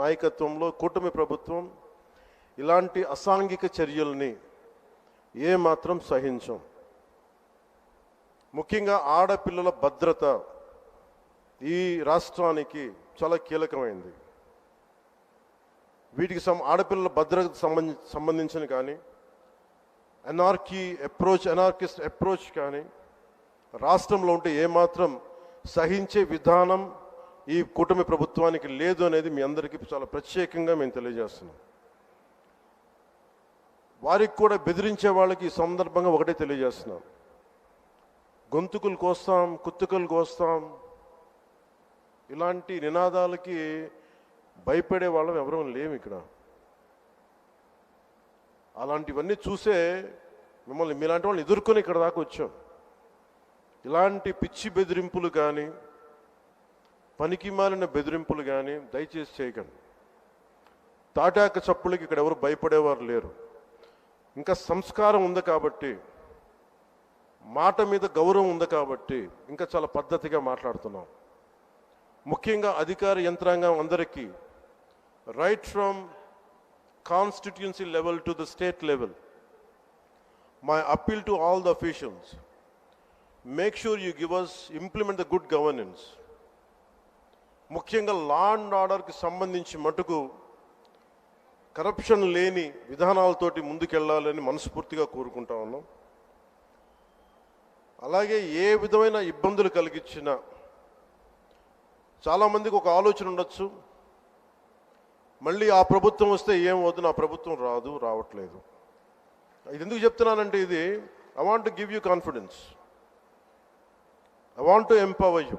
నాయకత్వంలో కూటమి ప్రభుత్వం ఇలాంటి అసాంఘిక చర్యల్ని ఏమాత్రం సహించం. ముఖ్యంగా ఆడపిల్లల భద్రత ఈ రాష్ట్రానికి చాలా కీలకమైంది. వీటికి సం ఆడపిల్లల భద్రతకు సంబంధి సంబంధించిన కానీ ఎనార్కీ అప్రోచ్ ఎనార్కిస్ట్ అప్రోచ్ కానీ రాష్ట్రంలో ఉంటే ఏమాత్రం సహించే విధానం ఈ కూటమి ప్రభుత్వానికి లేదు అనేది మీ అందరికీ చాలా ప్రత్యేకంగా మేము తెలియజేస్తున్నాం. వారికి కూడా బెదిరించే వాళ్ళకి ఈ సందర్భంగా ఒకటే తెలియజేస్తున్నాం. గొంతుకులు కోస్తాం కుత్తుకలు కోస్తాం. ఇలాంటి నినాదాలకి భయపడే వాళ్ళం ఎవరూ లేము ఇక్కడ. అలాంటివన్నీ చూసే మిమ్మల్ని మీలాంటి వాళ్ళని ఎదుర్కొని ఇక్కడ దాకా వచ్చాం. ఇలాంటి పిచ్చి బెదిరింపులు కానీ పనికి మాలిన బెదిరింపులు కానీ దయచేసి చేయకండి. తాటాక చప్పులకి ఇక్కడ ఎవరు భయపడేవారు లేరు. ఇంకా సంస్కారం ఉంది కాబట్టి మాట మీద గౌరవం ఉంది కాబట్టి ఇంకా చాలా పద్ధతిగా మాట్లాడుతున్నాం. ముఖ్యంగా అధికార యంత్రాంగం అందరికీ right from constituency level to the state level my appeal to all the officials make sure you give us implement the good governance ముఖ్యంగా లా అండ్ ఆర్డర్కి సంబంధించి మటుకు కరప్షన్ లేని విధానాలతోటి ముందుకెళ్ళాలని మనస్ఫూర్తిగా కోరుకుంటా ఉన్నాం. అలాగే ఏ విధమైన ఇబ్బందులు కలిగించిన చాలామందికి ఒక ఆలోచన ఉండొచ్చు. మళ్ళీ ఆ ప్రభుత్వం వస్తే ఏం వద్దు నా ప్రభుత్వం రాదు రావట్లేదు. ఇది ఎందుకు చెప్తున్నానంటే ఇది I want give you confidence I want to empower you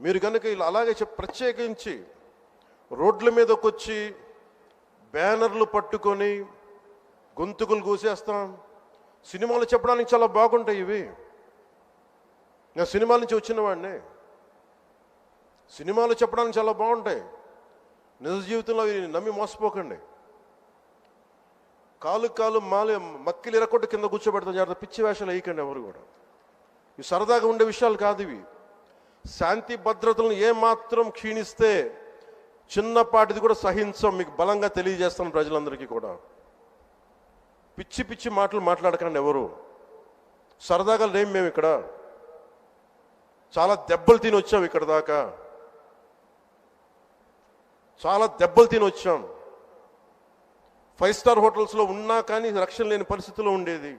మీరు కనుక ఇలా అలాగే చెప్ ప్రత్యేకించి రోడ్ల మీదకి వచ్చి బ్యానర్లు పట్టుకొని గొంతుకులు కూసేస్తాం సినిమాలు చెప్పడానికి చాలా బాగుంటాయి ఇవి. నేను సినిమాల నుంచి వచ్చిన వాడిని. సినిమాలు చెప్పడానికి చాలా బాగుంటాయి. నిజ జీవితంలో అవి నమ్మి మోసపోకండి. కాలు కాలు మాలి మక్కిలు ఎరకొట్టు కింద కూర్చోబెడతాం జాగ్రత్త పిచ్చి వేషాలు వేయకండి ఎవరు కూడా. ఇవి సరదాగా ఉండే విషయాలు కాదు ఇవి. శాంతి భద్రతలను ఏమాత్రం క్షీణిస్తే చిన్నపాటిది కూడా సహించం మీకు బలంగా తెలియజేస్తాను ప్రజలందరికీ కూడా. పిచ్చి పిచ్చి మాటలు మాట్లాడకండి ఎవరు. సరదాగా లేం మేము ఇక్కడ. చాలా దెబ్బలు తిని వచ్చాం ఇక్కడ దాకా. చాలా దెబ్బలు తిని వచ్చాం. ఫైవ్ స్టార్ హోటల్స్లో ఉన్నా కానీ రక్షణ లేని పరిస్థితిలో ఉండేది.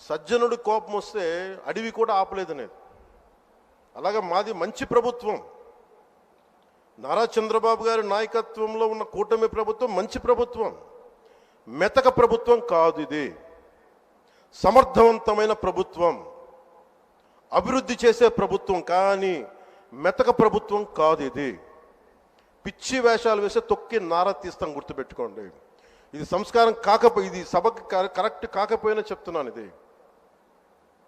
సజ్జనుడు కోపం వస్తే అడవి కూడా ఆపలేదు నేను. అలాగే మాది మంచి ప్రభుత్వం. నారా చంద్రబాబు గారి నాయకత్వంలో ఉన్న కూటమి ప్రభుత్వం మంచి ప్రభుత్వం. మెతక ప్రభుత్వం కాదు ఇది. సమర్థవంతమైన ప్రభుత్వం. అభివృద్ధి చేసే ప్రభుత్వం కానీ మెతక ప్రభుత్వం కాదు ఇది. పిచ్చి వేషాలు వేస్తే తొక్కి నారా తీస్తాం గుర్తుపెట్టుకోండి. ఇది సంస్కారం కాకపోయి ఇది సభకి కరెక్ట్ కాకపోయినా చెప్తున్నాను ఇది.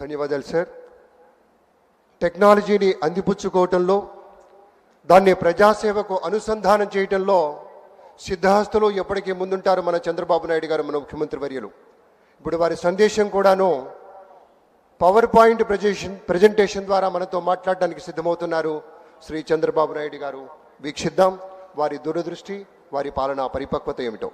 ధన్యవాదాలు సార్. టెక్నాలజీని అందిపుచ్చుకోవటంలో దాన్ని ప్రజాసేవకు అనుసంధానం చేయటంలో సిద్ధాస్తులు ఎప్పటికీ ముందుంటారు మన చంద్రబాబు నాయుడు గారు మన ముఖ్యమంత్రి వర్యులు. ఇప్పుడు వారి సందేశం కూడాను పవర్ పాయింట్ ప్రజేషన్ ప్రజెంటేషన్ ద్వారా మనతో మాట్లాడడానికి సిద్ధమవుతున్నారు శ్రీ చంద్రబాబు నాయుడు గారు. వీక్షిద్దాం వారి దూరదృష్టి వారి పాలనా పరిపక్వత ఏమిటో.